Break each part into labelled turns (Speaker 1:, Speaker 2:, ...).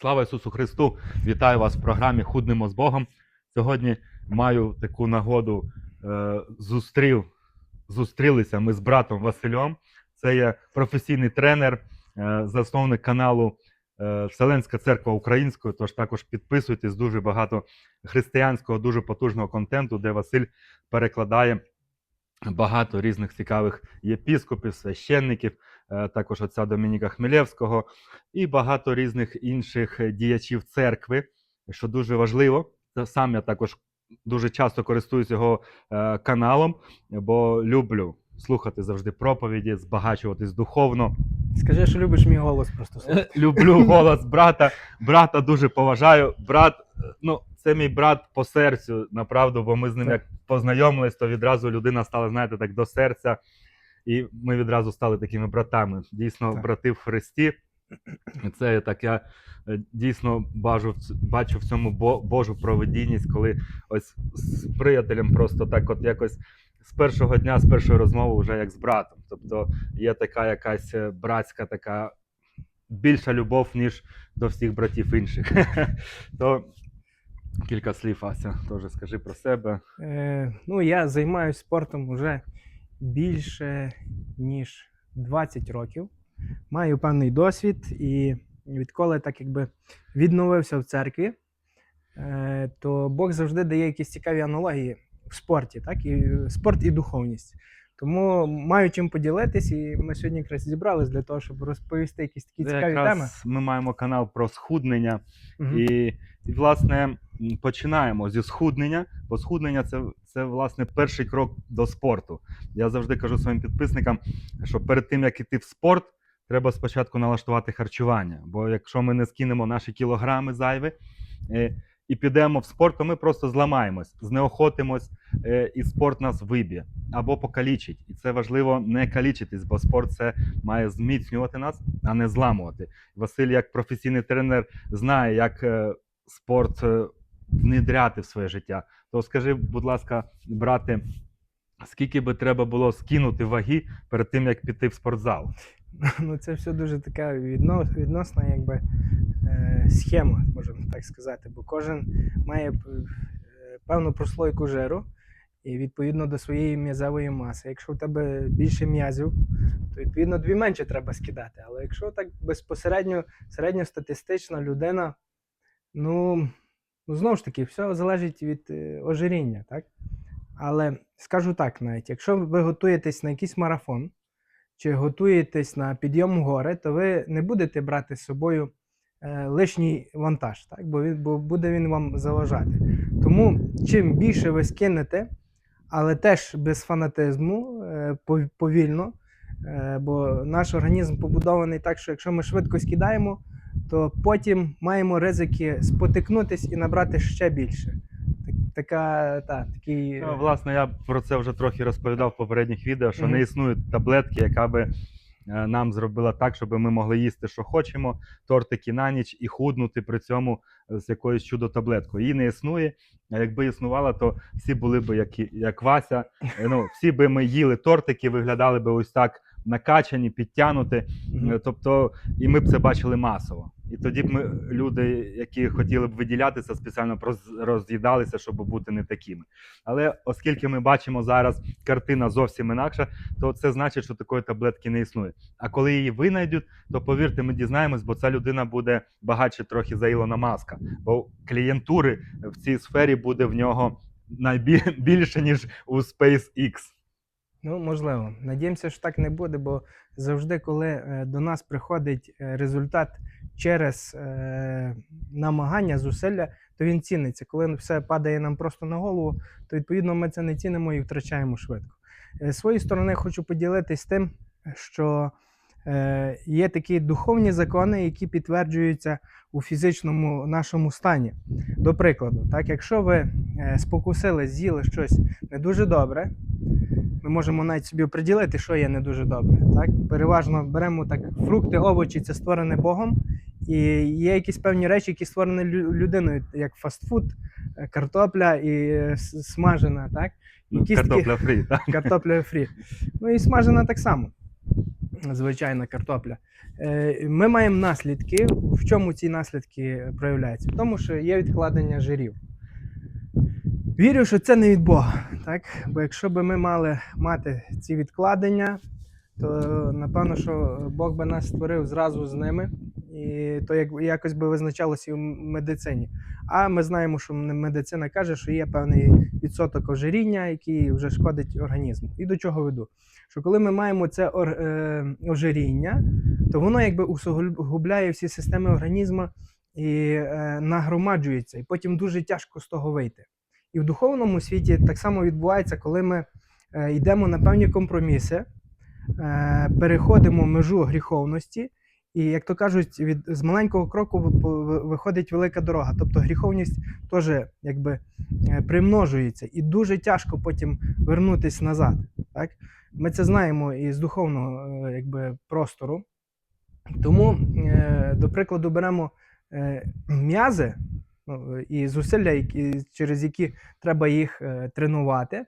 Speaker 1: Слава Ісусу Христу! Вітаю вас в програмі Худнемо з Богом. Сьогодні маю таку нагоду е, зустрів, зустрілися ми з братом Василем. Це є професійний тренер, е, засновник каналу е, Вселенська церква Української. Тож також підписуйтесь дуже багато християнського, дуже потужного контенту, де Василь перекладає багато різних цікавих єпіскопів, священників, також отця Домініка Хмелєвського і багато різних інших е, діячів церкви, що дуже важливо. Сам я також дуже часто користуюсь його е, каналом, бо люблю слухати завжди проповіді, збагачуватись духовно.
Speaker 2: Скажи, що любиш мій голос просто слухати.
Speaker 1: Люблю голос брата. Брата дуже поважаю. Брат, е, ну, це мій брат по серцю, направду, бо ми з ним
Speaker 2: Так.
Speaker 1: як познайомились, то відразу людина стала, знаєте, так до серця. І ми відразу стали такими братами. Дійсно,
Speaker 2: Так.
Speaker 1: брати в Христі. І Це так я е, дійсно бачу, в бачу в цьому Божу провидінність, коли ось з приятелем просто так, от якось з першого дня, з першої розмови, вже як з братом. Тобто є така якась е, братська така більша любов, ніж до всіх братів інших. То кілька слів, Ася, теж скажи про себе.
Speaker 2: Е, ну, я займаюся спортом вже більше ніж 20 років. Маю певний досвід, і відколи так якби відновився в церкві, е, то Бог завжди дає якісь цікаві аналогії в спорті, так? І спорт і духовність. Тому маю чим поділитись, і ми сьогодні якраз зібрались для того, щоб розповісти якісь такі
Speaker 1: Це
Speaker 2: цікаві
Speaker 1: якраз
Speaker 2: теми.
Speaker 1: Ми маємо канал про схуднення.
Speaker 2: Мгм.
Speaker 1: І, і власне починаємо зі схуднення, бо схуднення це, це власне перший крок до спорту. Я завжди кажу своїм підписникам, що перед тим як іти в спорт, треба спочатку налаштувати харчування. Бо якщо ми не скинемо наші кілограми зайві е, і підемо в спорт, то ми просто зламаємось, знеохотимось, е, і спорт нас виб'є або покалічить. І це важливо не калічитись, бо спорт це має зміцнювати нас, а не зламувати. Василь, як професійний тренер, знає, як е, спорт е, внедряти в своє життя. То скажи, будь ласка, брате, скільки би треба було скинути ваги перед тим, як піти в спортзал?
Speaker 2: Ну, це все дуже така відно, відносна якби, е, схема, можемо так сказати, бо кожен має е, певну прослойку жиру і відповідно до своєї м'язевої маси. Якщо в тебе більше м'язів, то відповідно тобі менше треба скидати. Але якщо так безпосередньо середньостатистична людина, ну, ну знову ж таки, все залежить від е, ожиріння, так? Але скажу так навіть, якщо ви готуєтесь на якийсь марафон, чи готуєтесь на підйом гори, то ви не будете брати з собою е, лишній вантаж, так? Бо, він, бо буде він вам заважати. Тому чим більше ви скинете, але теж без фанатизму, е, повільно, е, бо наш організм побудований так, що якщо ми швидко скидаємо, то потім маємо ризики спотикнутись і набрати ще більше. Так, така, та, такий, е,
Speaker 1: Ну, власне, я про це вже трохи розповідав в попередніх відео, що
Speaker 2: Мгм.
Speaker 1: не існує таблетки, яка би е, нам зробила так, щоб ми могли їсти, що хочемо, тортики на ніч і худнути при цьому з якоюсь чудо-таблеткою. Її не існує. А якби існувала, то всі були б як, як Вася. Е, Ну, всі би ми їли тортики, виглядали би ось так накачані, підтягнуті. Е, Тобто, і ми б це бачили масово. І тоді б ми, люди, які хотіли б виділятися, спеціально роз- роз'їдалися, щоб бути не такими. Але оскільки ми бачимо зараз картина зовсім інакша, то це значить, що такої таблетки не існує. А коли її винайдуть, то повірте, ми дізнаємось, бо ця людина буде багатше трохи за Ілона Маска. Бо клієнтури в цій сфері буде в нього найбільше, ніж у SpaceX.
Speaker 2: Ну, можливо. Надіємося, що так не буде, бо завжди, коли е, до нас приходить е, результат через е, намагання, зусилля, то він ціниться. Коли все падає нам просто на голову, то відповідно ми це не цінимо і втрачаємо швидко. З своєї сторони хочу поділитись тим, що є такі духовні закони, які підтверджуються у фізичному нашому стані. До прикладу, так, якщо ви спокусили, з'їли щось не дуже добре, ми можемо навіть собі приділити, що є не дуже добре. Так? Переважно беремо так фрукти, овочі, це створене Богом. І є якісь певні речі, які створені людиною, як фастфуд, е, картопля і е, смажена, так?
Speaker 1: Ну, Картопля фрі, так?
Speaker 2: картопля фрі. Ну і смажена так само. звичайна картопля. Е, Ми маємо наслідки. В чому ці наслідки проявляються? В тому, що є відкладення жирів. Вірю, що це не від Бога. Так? Бо якщо б ми мали мати ці відкладення, то напевно, що Бог би нас створив зразу з ними, і то як, якось би визначалося і в медицині. А ми знаємо, що медицина каже, що є певний відсоток ожиріння, який вже шкодить організму. І до чого веду? Що коли ми маємо це е, ожиріння, то воно якби усугубляє всі системи організму і е, нагромаджується, і потім дуже тяжко з того вийти. І в духовному світі так само відбувається, коли ми е, йдемо на певні компроміси, е, переходимо межу гріховності, і, як то кажуть, від, з маленького кроку ви- ви- виходить велика дорога. Тобто гріховність теж якби е, примножується, і дуже тяжко потім вернутися назад. Так? Ми це знаємо із духовного е, якби, простору. Тому, до прикладу, беремо м'язи і зусилля, які, через які треба їх е, тренувати,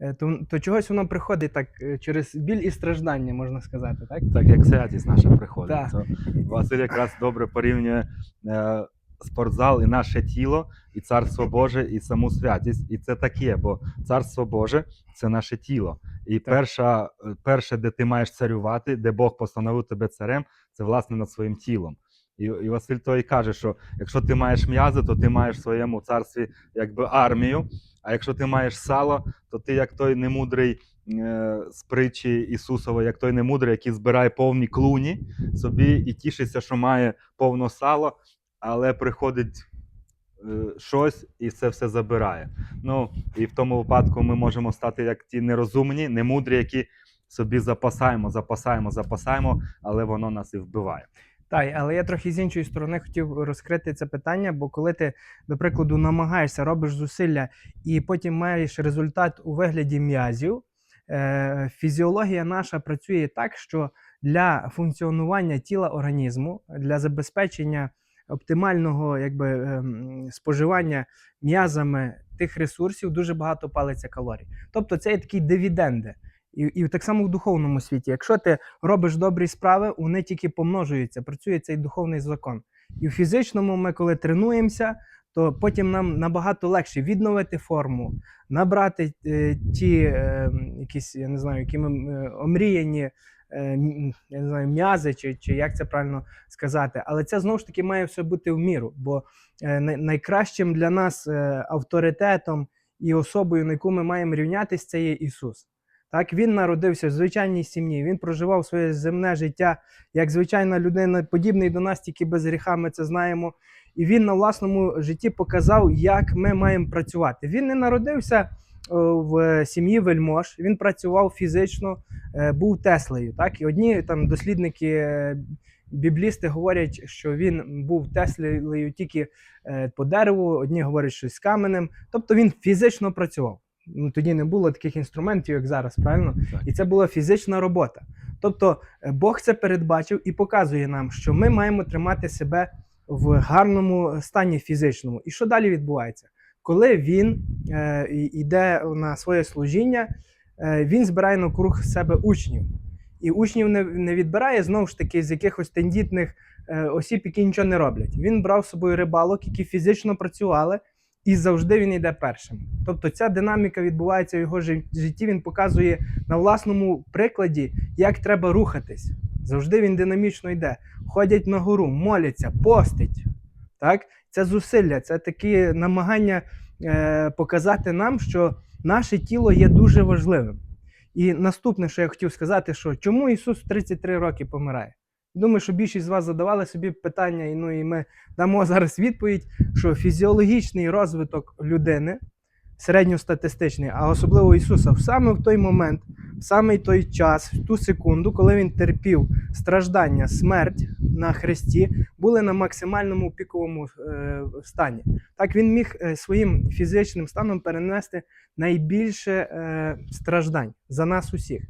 Speaker 2: е, то, то чогось воно приходить так е, через біль і страждання, можна сказати. Так?
Speaker 1: Так як святість наша приходить.
Speaker 2: Так.
Speaker 1: То Василь якраз добре порівнює е, спортзал і наше тіло, і царство Боже, і саму святість. І це таке, бо царство Боже це наше тіло. І
Speaker 2: Так.
Speaker 1: перша, перше, де ти маєш царювати, де Бог постановив тебе царем, це власне над своїм тілом. І, і Василь то і каже, що якщо ти маєш м'язи, то ти маєш в своєму царстві якби армію. А якщо ти маєш сало, то ти як той немудрий е, з притчі Ісусової, як той немудрий, який збирає повні клуні собі і тішиться, що має повно сало, але приходить е, щось і це все забирає. Ну і в тому випадку ми можемо стати як ті нерозумні, немудрі, які собі запасаємо, запасаємо, запасаємо, але воно нас і вбиває.
Speaker 2: Так, але я трохи з іншої сторони хотів розкрити це питання, бо коли ти, до прикладу, намагаєшся, робиш зусилля і потім маєш результат у вигляді м'язів, е, фізіологія наша працює так, що для функціонування тіла організму, для забезпечення оптимального якби, ем, споживання м'язами тих ресурсів дуже багато палиться калорій. Тобто це є такі дивіденди. І, і так само в духовному світі. Якщо ти робиш добрі справи, вони тільки помножуються, працює цей духовний закон. І в фізичному ми, коли тренуємося, то потім нам набагато легше відновити форму, набрати е, ті е, якісь, я не знаю, які ми е, омріяні. е, Я не знаю, м'язи, чи, чи як це правильно сказати, але це знову ж таки має все бути в міру. Бо е, найкращим для нас е, авторитетом і особою, на яку ми маємо рівнятися, це є Ісус. Так, він народився в звичайній сім'ї, він проживав своє земне життя як звичайна людина, подібний до нас, тільки без гріха, ми це знаємо. І він на власному житті показав, як ми маємо працювати. Він не народився в сім'ї вельмож, він працював фізично, е, був Теслею. Так? І одні там дослідники, е, біблісти говорять, що він був Теслею тільки е, по дереву, одні говорять, що з каменем. Тобто він фізично працював. Ну, тоді не було таких інструментів, як зараз, правильно?
Speaker 1: Так.
Speaker 2: І це була фізична робота. Тобто е, Бог це передбачив і показує нам, що ми маємо тримати себе в гарному стані фізичному. І що далі відбувається? Коли він е, йде на своє служіння, е, він збирає навкруг себе учнів. І учнів не, не відбирає знову ж таки з якихось тендітних е, осіб, які нічого не роблять. Він брав з собою рибалок, які фізично працювали, і завжди він йде першим. Тобто ця динаміка відбувається в його жи- житті. Він показує на власному прикладі, як треба рухатись. Завжди він динамічно йде. Ходять на гору, моляться, постить. Так? Це зусилля, це такі намагання е, показати нам, що наше тіло є дуже важливим. І наступне, що я хотів сказати, що чому Ісус в 33 роки помирає? Думаю, що більшість з вас задавали собі питання, і, ну, і ми дамо зараз відповідь, що фізіологічний розвиток людини, середньостатистичний, а особливо Ісуса, саме в той момент, в саме той час, в ту секунду, коли він терпів страждання, смерть на хресті, були на максимальному піковому е, стані. Так він міг е, своїм фізичним станом перенести найбільше е, страждань за нас усіх.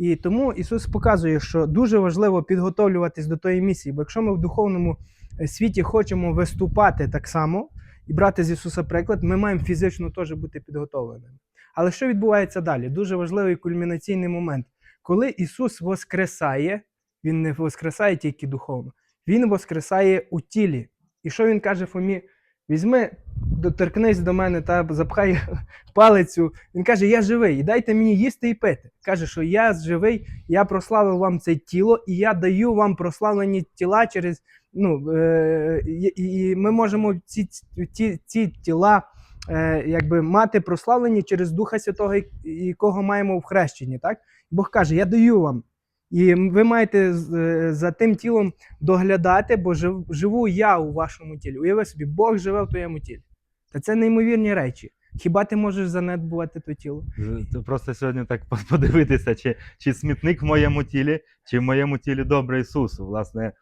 Speaker 2: І тому Ісус показує, що дуже важливо підготовлюватись до тої місії, бо якщо ми в духовному е, світі хочемо виступати так само і брати з Ісуса приклад, ми маємо фізично теж бути підготовленими. Але що відбувається далі? Дуже важливий кульмінаційний момент. Коли Ісус воскресає, Він не воскресає тільки духовно, він воскресає у тілі. І що він каже Фомі? Візьми, доторкнись до мене та запхай палицю. Він каже: Я живий, і дайте мені їсти і пити. Каже, що я живий, я прославив вам це тіло, і я даю вам прославлені тіла через. Ну, е, і, ми можемо ці, ці, ці тіла е, якби мати прославлені через Духа Святого, якого маємо в хрещенні. Так? Бог каже: Я даю вам. І ви маєте е, за тим тілом доглядати, бо живу я у вашому тілі. Уяви собі, Бог живе в твоєму тілі. Та це неймовірні речі. Хіба ти можеш занедбувати то тіло?
Speaker 1: Просто сьогодні так подивитися, чи, чи смітник в моєму тілі, чи в моєму тілі добре Ісусу. Власне,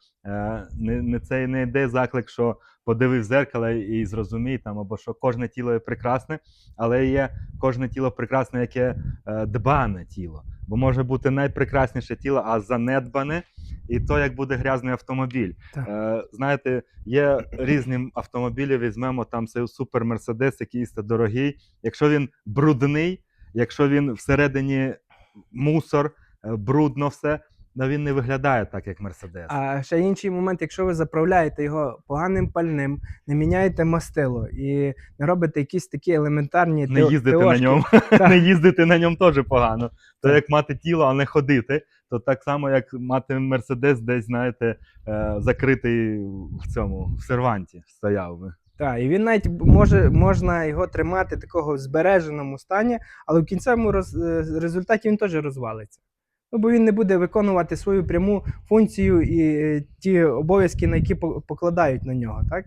Speaker 1: не, не це не йде заклик, що подивив зеркало і зрозумій там, або що кожне тіло є прекрасне, але є кожне тіло прекрасне, яке е, дбане тіло. Бо може бути найпрекрасніше тіло, а занедбане, і то як буде грязний автомобіль. Е, знаєте, є різні автомобілі, візьмемо там цей супер Мерседес, якийсь та дорогий. Якщо він брудний, якщо він всередині мусор, е, брудно все, то він не виглядає так, як Мерседес.
Speaker 2: А ще інший момент, якщо ви заправляєте його поганим пальним, не міняєте мастило і не робите якісь такі елементарні
Speaker 1: Не їздити на ньому,
Speaker 2: Так.
Speaker 1: не їздити на ньому теж погано. То як мати тіло, а не ходити, то так само, як мати Мерседес, десь, знаєте, е, закритий в цьому в серванті стояв би.
Speaker 2: Так, і він навіть може можна його тримати такого в збереженому стані, але в кінцевому роз, е, результаті він теж розвалиться. Ну, бо він не буде виконувати свою пряму функцію і е, ті обов'язки, на які по- покладають на нього. Так?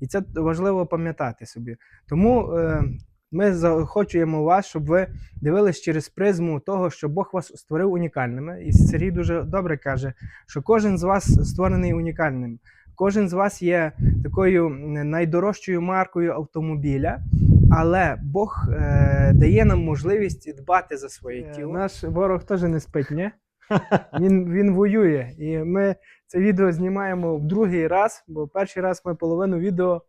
Speaker 2: І це важливо пам'ятати собі. Тому е, ми заохочуємо вас, щоб ви дивились через призму того, що Бог вас створив унікальними. І Сергій дуже добре каже, що кожен з вас створений унікальним. Кожен з вас є такою найдорожчою маркою автомобіля, але Бог е, дає нам можливість дбати за своє тіло. Наш ворог теж не спить, ні? Він, він воює. І ми це відео знімаємо в другий раз, бо перший раз ми половину відео.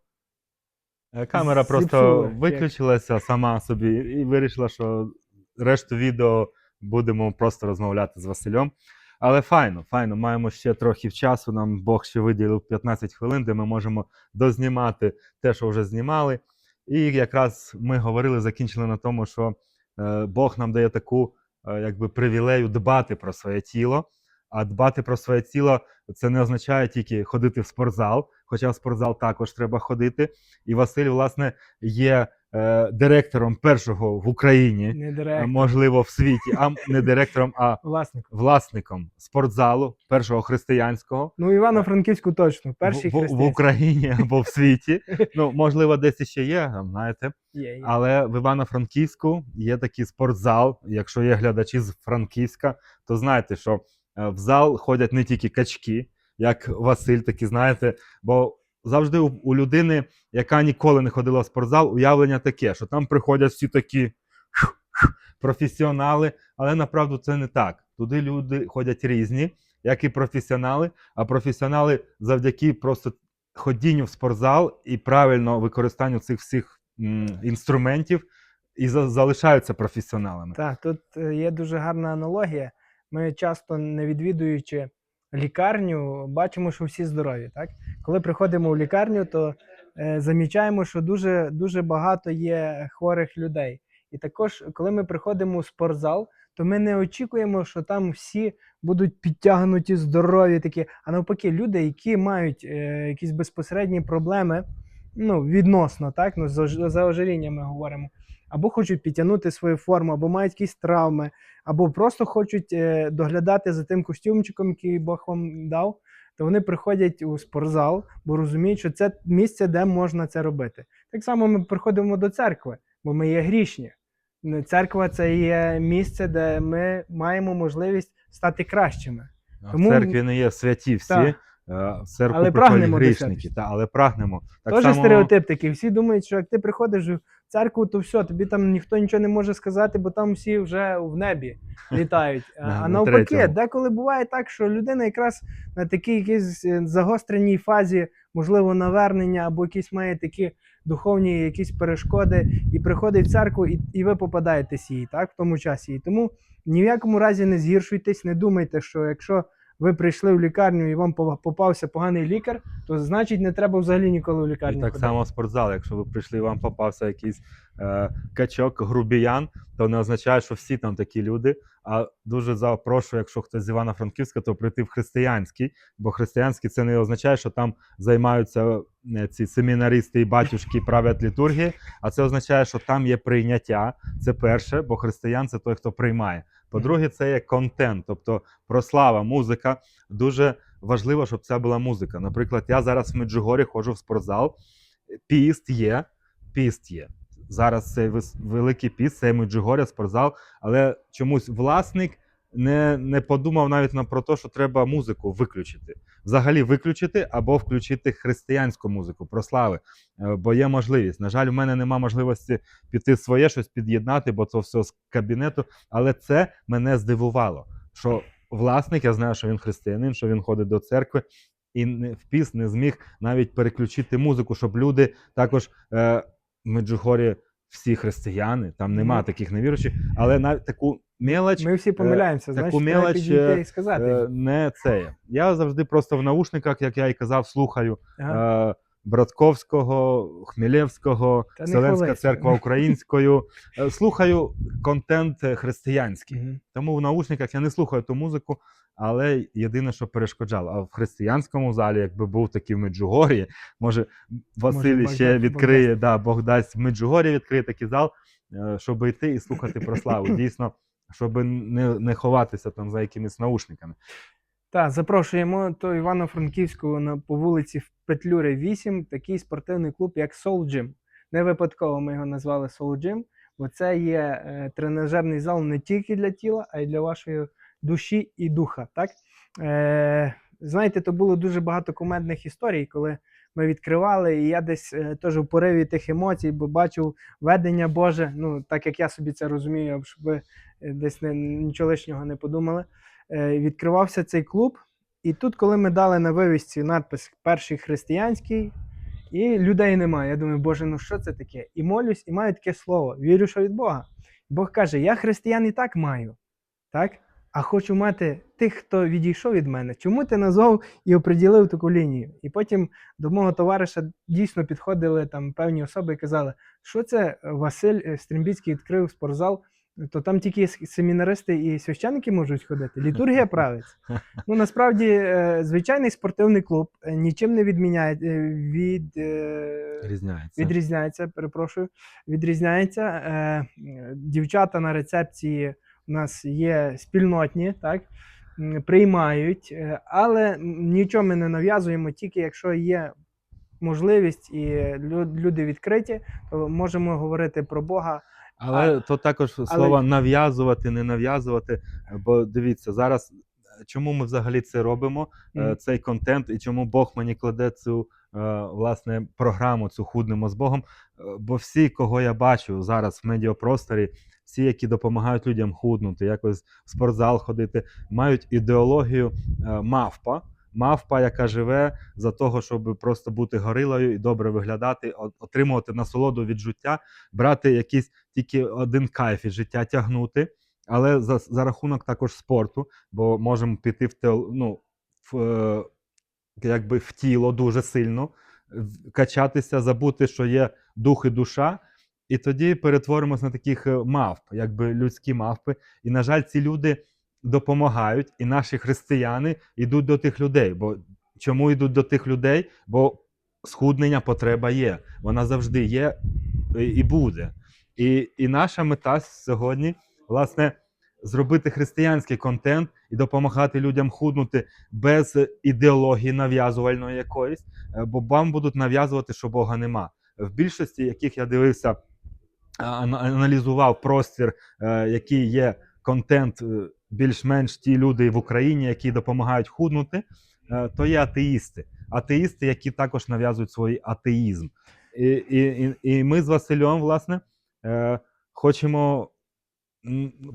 Speaker 1: Е, Камера просто
Speaker 2: Зіпсула,
Speaker 1: виключилася сама собі і вирішила, що решту відео будемо просто розмовляти з Василем. Але файно, файно, маємо ще трохи часу. Нам Бог ще виділив 15 хвилин, де ми можемо дознімати те, що вже знімали. І якраз ми говорили, закінчили на тому, що е, Бог нам дає таку е, якби привілею дбати про своє тіло. А дбати про своє тіло це не означає тільки ходити в спортзал, хоча в спортзал також треба ходити. І Василь, власне, є е, директором першого в Україні,
Speaker 2: Не директор,
Speaker 1: можливо, в світі, а не директором, а
Speaker 2: власник.
Speaker 1: власником спортзалу першого християнського.
Speaker 2: Ну, Івано-Франківську точно. Перший
Speaker 1: в, в. Україні або в світі. Ну, можливо, десь іще є, там, знаєте.
Speaker 2: Є, є.
Speaker 1: Але в Івано-Франківську є такий спортзал. Якщо є глядачі з Франківська, то знаєте, що е, в зал ходять не тільки качки, як Василь, такі знаєте, бо завжди у, людини, яка ніколи не ходила в спортзал, уявлення таке, що там приходять всі такі професіонали, але направду це не так. Туди люди ходять різні, як і професіонали, а професіонали завдяки просто ходінню в спортзал і правильно використанню цих всіх інструментів і за- залишаються професіоналами.
Speaker 2: Так, тут е, є дуже гарна аналогія. Ми часто, не відвідуючи лікарню, бачимо, що всі здорові. Так? Коли приходимо в лікарню, то е, замічаємо, що дуже, дуже багато є хворих людей. І також, коли ми приходимо у спортзал, то ми не очікуємо, що там всі будуть підтягнуті, здорові такі. А навпаки, люди, які мають е, якісь безпосередні проблеми, ну, відносно, так? Ну, за, за ожиріння ми говоримо або хочуть підтягнути свою форму, або мають якісь травми, або просто хочуть е, доглядати за тим костюмчиком, який Бог вам дав, то вони приходять у спортзал, бо розуміють, що це місце, де можна це робити. Так само ми приходимо до церкви, бо ми є грішні. Церква це є місце, де ми маємо можливість стати кращими.
Speaker 1: А
Speaker 2: Тому-
Speaker 1: В церкві не є святі всі,
Speaker 2: Так.
Speaker 1: Е, церкву
Speaker 2: Але прагнемо
Speaker 1: грішники, та, але прагнемо. Так
Speaker 2: Теж
Speaker 1: само,
Speaker 2: стереотип такий. Всі думають, що як ти приходиш в церкву, то все, тобі там ніхто нічого не може сказати, бо там всі вже в небі літають. А,
Speaker 1: На-
Speaker 2: а
Speaker 1: на
Speaker 2: навпаки, деколи буває так, що людина якраз на такій якійсь е, загостреній фазі, можливо, навернення або якісь має такі духовні якісь перешкоди, і приходить в церкву, і, і ви попадаєтесь їй, так, в тому часі. І тому ні в якому разі не згіршуйтесь, не думайте, що якщо ви прийшли в лікарню і вам попався поганий лікар, то значить не треба взагалі ніколи в
Speaker 1: І
Speaker 2: лікарню.
Speaker 1: так
Speaker 2: ходити.
Speaker 1: само в спортзал. Якщо ви прийшли, і вам попався якийсь е, качок, грубіян, то не означає, що всі там такі люди. А дуже запрошую, якщо хтось з Івано-Франківська, то прийти в християнський, бо християнський це не означає, що там займаються е, ці семінаристи і батюшки правлять літургії, а це означає, що там є прийняття. Це перше, бо християн це той, хто приймає. По-друге, це є контент, тобто прослава, музика. Дуже важливо, щоб це була музика. Наприклад, я зараз в Меджугорі ходжу в спортзал. Піст є, піст є. Зараз це великий піст, це Меджугоря, спортзал, але чомусь власник не, не подумав навіть на про те, що треба музику виключити. Взагалі виключити або включити християнську музику, прослави. Е, Бо є можливість. На жаль, в мене нема можливості піти своє щось під'єднати, бо це все з кабінету. Але це мене здивувало. Що власник, я знаю, що він християнин, що він ходить до церкви, і не, в піс не зміг навіть переключити музику, щоб люди також е, в Меджугорі всі християни, там нема таких невіруючих, але навіть таку мелоч
Speaker 2: Ми всі помиляємося,
Speaker 1: таку
Speaker 2: значить,
Speaker 1: мелоч,
Speaker 2: підійти
Speaker 1: е,
Speaker 2: і сказати.
Speaker 1: е, не це. Я завжди просто в наушниках, як я і казав, слухаю
Speaker 2: Ага.
Speaker 1: е, Братковського, Хмелєвського,
Speaker 2: Та
Speaker 1: Вселенська церква українською. Е, Слухаю контент е, християнський.
Speaker 2: Мгм.
Speaker 1: Тому в наушниках я не слухаю ту музику, але єдине, що перешкоджало. А в християнському залі, якби був такий в Меджугорі, може Василь
Speaker 2: Бог
Speaker 1: ще
Speaker 2: Бог
Speaker 1: відкриє, да, Бог дасть в Меджугорі відкриє такий зал, е, щоб йти і слухати про славу. Дійсно, щоб не, не ховатися там за якимись наушниками.
Speaker 2: Так, запрошуємо до Івано-Франківського на по вулиці в Петлюри 8, такий спортивний клуб, як Soul Gym. Не випадково ми його назвали Soul Gym, бо це є е, тренажерний зал не тільки для тіла, а й для вашої душі і духа. Так? Е, знаєте, то було дуже багато кумедних історій, коли ми відкривали, і я десь е, теж в пориві тих емоцій, бо бачив ведення Боже, ну так як я собі це розумію, щоб ви е, десь не, нічого лишнього не подумали. Е, відкривався цей клуб. І тут, коли ми дали на вивісці надпис Перший християнський, і людей немає. Я думаю, Боже, ну що це таке? І молюсь, і маю таке слово. Вірю, що від Бога. Бог каже: я християн і так маю, так? А хочу мати тих, хто відійшов від мене. Чому ти назвав і оприділив таку лінію? І потім до мого товариша дійсно підходили там певні особи і казали, що це Василь е, Стрімбіцький відкрив спортзал, то там тільки семінаристи і священники можуть ходити. Літургія правиться. Ну насправді е, звичайний спортивний клуб е, нічим не відміняє е, від. е,
Speaker 1: Різняється.
Speaker 2: Відрізняється, перепрошую, відрізняється. Е, е, дівчата на рецепції у нас є спільнотні, так? Приймають, е, але нічого ми не нав'язуємо, тільки якщо є можливість і люди відкриті, то можемо говорити про Бога.
Speaker 1: Але то також слово нав'язувати, не нав'язувати. Бо дивіться, зараз е, чому ми взагалі це робимо, е,
Speaker 2: Мгм.
Speaker 1: цей контент, і чому Бог мені кладе цю е, власне програму, цю худнемо з Богом. Е, Бо всі, кого я бачу зараз в медіапросторі, всі, які допомагають людям худнути, якось в спортзал ходити, мають ідеологію е, мавпа. Мавпа, яка живе за того, щоб просто бути горилою і добре виглядати, отримувати насолоду від життя, брати якийсь тільки один кайф від життя тягнути, але за, за рахунок також спорту, бо можемо піти в теол, ну, в, е, якби в тіло дуже сильно, качатися, забути, що є дух і душа. І тоді перетворимось на таких е, мавп, якби людські мавпи. І, на жаль, ці люди допомагають, і наші християни йдуть до тих людей. Бо чому йдуть до тих людей? Бо схуднення потреба є. Вона завжди є і і буде. І, і наша мета сьогодні, власне, зробити християнський контент і допомагати людям худнути без ідеології нав'язувальної якоїсь, е, бо вам будуть нав'язувати, що Бога нема. В більшості, яких я дивився, аналізував простір, е, який є контент, е, більш-менш ті люди в Україні, які допомагають худнути, е, то є атеїсти. Атеїсти, які також нав'язують свій атеїзм. І, і, і, ми з Василем, власне, е, хочемо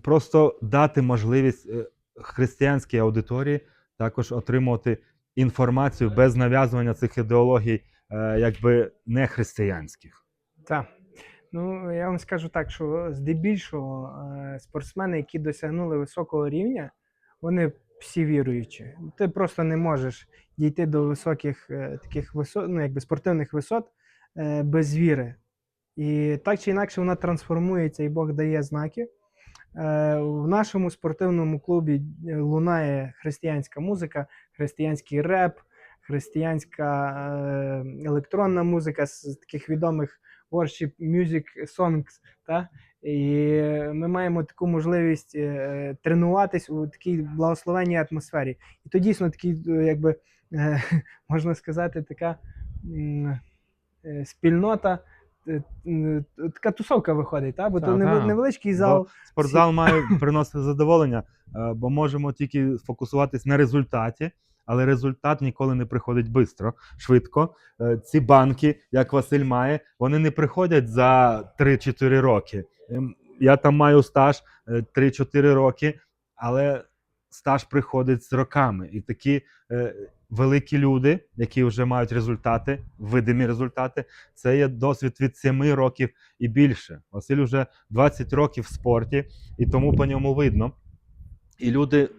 Speaker 1: просто дати можливість е, християнській аудиторії також отримувати інформацію без нав'язування цих ідеологій, е, якби не християнських.
Speaker 2: Так. Ну, я вам скажу так, що здебільшого е, спортсмени, які досягнули високого рівня, вони всі віруючі. Ти просто не можеш дійти до високих е, таких висот, ну, якби спортивних висот е, без віри. І так чи інакше вона трансформується, і Бог дає знаки. Е, В нашому спортивному клубі е, лунає християнська музика, християнський реп, християнська е, електронна музика з таких відомих worship music songs. Та? І ми маємо таку можливість тренуватись у такій благословенній атмосфері. І то дійсно такий, якби можна сказати, така спільнота. Е, м, Така тусовка виходить, та? бо то
Speaker 1: Та,
Speaker 2: нев-
Speaker 1: та.
Speaker 2: невеличкий зал.
Speaker 1: Бо спортзал має приносити задоволення, е, бо можемо тільки фокусуватись на результаті, але результат ніколи не приходить швидко, швидко. Е, Ці банки, як Василь має, вони не приходять за 3-4 роки. Ем, Я там маю стаж е, 3-4 роки, але стаж приходить з роками. І такі е, великі люди, які вже мають результати, видимі результати, це є досвід від 7 років і більше. Василь вже 20 років в спорті, і тому по ньому видно. І люди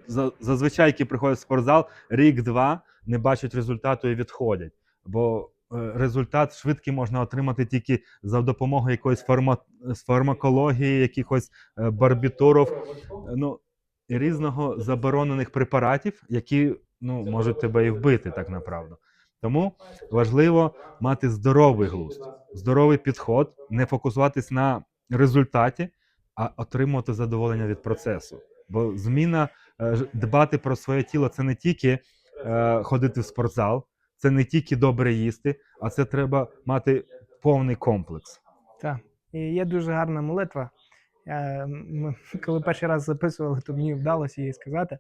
Speaker 1: зазвичай, які приходять в спортзал, рік-два не бачать результату і відходять. Бо е, результат швидкий можна отримати тільки за допомогою якоїсь фарма... фармакології, якихось е, барбітурів, е, ну, різного заборонених препаратів, які ну, можуть тебе і вбити, так направду. Тому важливо мати здоровий глузд, здоровий підход, не фокусуватись на результаті, а отримувати задоволення від процесу. Бо зміна е, дбати про своє тіло це не тільки е, ходити в спортзал, це не тільки добре їсти, а це треба мати повний комплекс.
Speaker 2: Так. І є дуже гарна молитва. Я, ми, коли перший раз записували, то мені вдалося її сказати.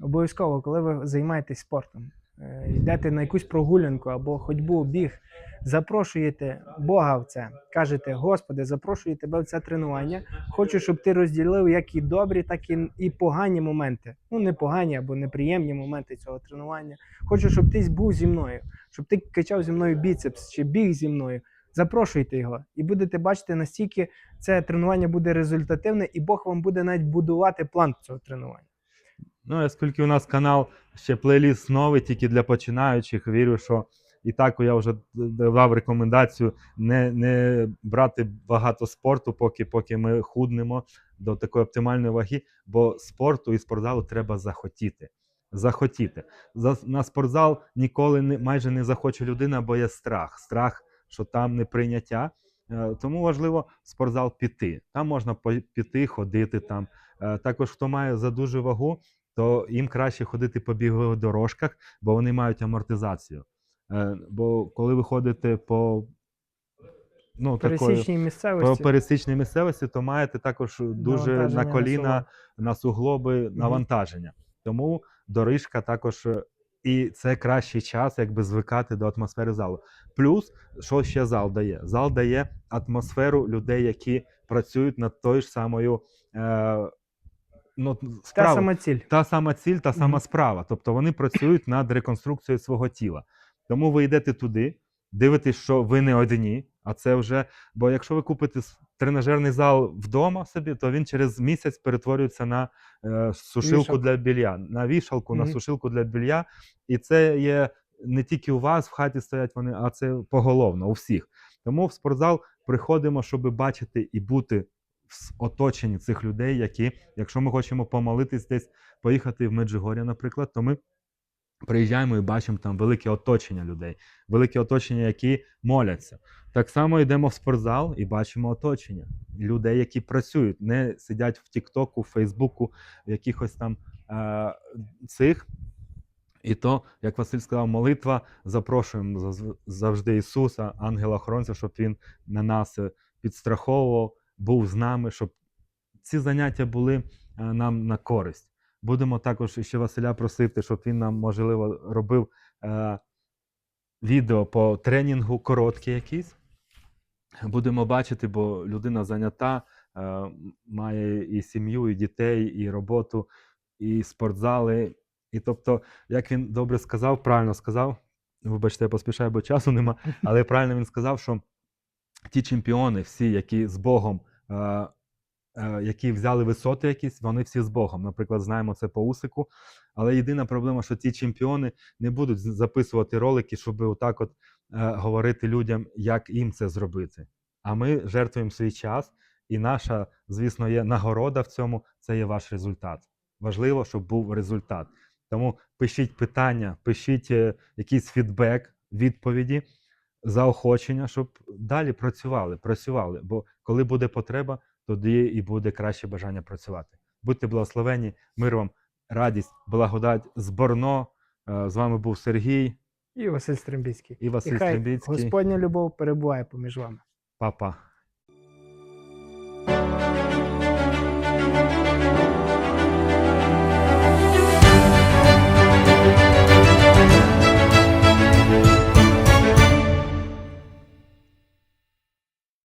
Speaker 2: Обов'язково, коли ви займаєтесь спортом, е, йдете на якусь прогулянку або ходьбу, біг, запрошуєте Бога в це. Кажете, Господи, запрошую тебе в це тренування. Хочу, щоб ти розділив як і добрі, так і, і погані моменти. Ну, не погані або неприємні моменти цього тренування. Хочу, щоб ти був зі мною, щоб ти качав зі мною біцепс чи біг зі мною. Запрошуйте його, і будете бачити, настільки це тренування буде результативне, і Бог вам буде навіть будувати план цього тренування.
Speaker 1: Ну, оскільки у нас канал ще плейліст новий, тільки для починаючих, вірю, що і так я вже давав рекомендацію не, не брати багато спорту, поки, поки ми худнемо до такої оптимальної ваги, бо спорту і спортзалу треба захотіти. Захотіти. За, на спортзал ніколи не, майже не захоче людина, бо є страх. Страх, що там не прийняття. Е, Тому важливо в спортзал піти. Там можна піти, ходити там. Е, Також хто має за дуже вагу, то їм краще ходити по бігових дорожках, бо вони мають амортизацію. Е, Бо коли ви ходите по ну,
Speaker 2: Пересічній
Speaker 1: по
Speaker 2: місцевості.
Speaker 1: пересічній місцевості, то маєте також дуже на
Speaker 2: на
Speaker 1: коліна, на суглоби навантаження. Тому доріжка також. е, І це кращий час, якби звикати до атмосфери залу. Плюс, що ще зал дає? Зал дає атмосферу людей, які працюють над тою ж самою е, ну,
Speaker 2: Та сама ціль.
Speaker 1: та сама ціль, та сама
Speaker 2: Мгм.
Speaker 1: справа. Тобто вони працюють над реконструкцією свого тіла. Тому ви йдете туди, дивитесь, що ви не одні, а це вже. Бо якщо ви купите тренажерний зал вдома собі, то він через місяць перетворюється на е, сушилку
Speaker 2: Вішалку.
Speaker 1: для білья, на вішалку, на сушилку для білья. І це є не тільки у вас в хаті стоять вони, а це поголовно у всіх. Тому в спортзал приходимо, щоб бачити і бути в оточенні цих людей, які, якщо ми хочемо помолитись десь, поїхати в Меджигор'я, наприклад, то ми приїжджаємо і бачимо там велике оточення людей, велике оточення, які моляться. Так само йдемо в спортзал і бачимо оточення людей, які працюють, не сидять в Тіктоку, Фейсбуку, в якихось там е- цих. І то, як Василь сказав, молитва, запрошуємо завжди Ісуса, ангела-охоронця, щоб Він на нас е, підстраховував, був з нами, щоб ці заняття були е, нам на користь. Будемо також ще Василя просити, щоб він нам, можливо, робив е, відео по тренінгу короткі якісь. Будемо бачити, бо людина зайнята, е, має і сім'ю, і дітей, і роботу, і спортзали. І тобто, як він добре сказав, правильно сказав, вибачте, я поспішаю, бо часу нема, але правильно він сказав, що ті чемпіони, всі, які з Богом е, е, які взяли висоти якісь, вони всі з Богом. Наприклад, знаємо це по Усику. Але єдина проблема, що ці чемпіони не будуть записувати ролики, щоб отак от е, говорити людям, як їм це зробити. А ми жертвуємо свій час, і наша, звісно, є нагорода в цьому це є ваш результат. Важливо, щоб був результат. Тому пишіть питання, пишіть е, якийсь фідбек, відповіді, заохочення, щоб далі працювали, працювали. Бо коли буде потреба, тоді і буде краще бажання працювати. Будьте благословені, мир вам, радість, благодать, зборно. Е, З вами був Сергій
Speaker 2: І Василь Стримбіцький.
Speaker 1: і Василь
Speaker 2: і хай
Speaker 1: Стримбіцький.
Speaker 2: Господня любов перебуває поміж вами.
Speaker 1: Папа.